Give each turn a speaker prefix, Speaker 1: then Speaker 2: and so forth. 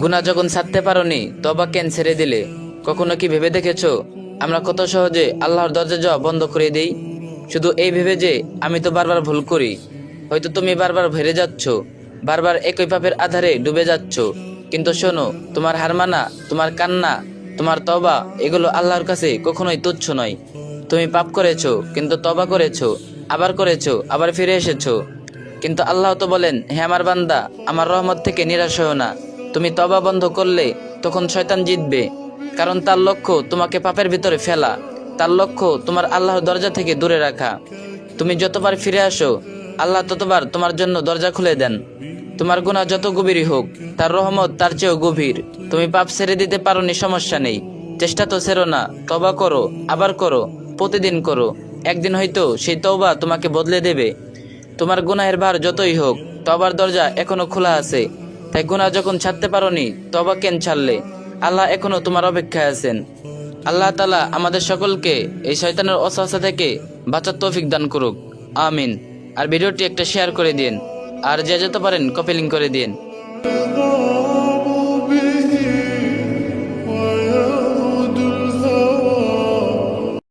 Speaker 1: গুণা যখন ছাড়তে পারোনি তবা কেন ছেড়ে দিলে? কখনো কি ভেবে দেখেছ? আমরা কত সহজে আল্লাহর দরজা যাওয়া বন্ধ করে দেই। শুধু এই ভেবে যে আমি তো বারবার ভুল করি। হয়তো তুমি বারবার ভেরে যাচ্ছ, বারবার একই পাপের আধারে ডুবে যাচ্ছ। কিন্তু শোনো, তোমার হারমানা তোমার কান্না, তোমার তবা এগুলো আল্লাহর কাছে কখনোই তুচ্ছ নয়। তুমি পাপ করেছ, কিন্তু তবা করেছ, আবার করেছ, আবার ফিরে এসেছ। কিন্তু আল্লাহ তো বলেন, হে আমার বান্দা, আমার রহমত থেকে নিরাশ হও না। তুমি তবা বন্ধ করলে তখন শয়তান জিতবে। কারণ তার লক্ষ্য তোমাকে পাপের ভিতরে ফেলা। তার লক্ষ্য তোমার আল্লাহর দরজা থেকে দূরে রাখা। তুমি যতবার ফিরে আসো, আল্লাহ ততবার তোমার জন্য দরজা খুলে দেন। তোমার গুণা যত গভীরই হোক, তার রহমত তার চেয়েও গভীর। তুমি পাপ ছেড়ে দিতে পারো নি সমস্যা নেই। চেষ্টা তো ছেড়ো না তবা করো, আবার করো, প্রতিদিন করো। একদিন হয়তো সেই তওবা তোমাকে বদলে দেবে। তোমার গুনাহের ভার যতই হোক, তবার দরজা এখনও খোলা আছে। তাই গুনা যখন ছাড়তে পারোনি, তবা কেন ছাড়লে? আল্লাহ এখনও তোমার অপেক্ষায় আছেন। আল্লাহ তালা আমাদের সকলকে এই শয়তানের অসহসা থেকে বাঁচার তৌফিক দান করুক। আমিন। আর ভিডিওটি একটা শেয়ার করে দিন। আর যে যেতে পারেন কপিলিং করে দিন।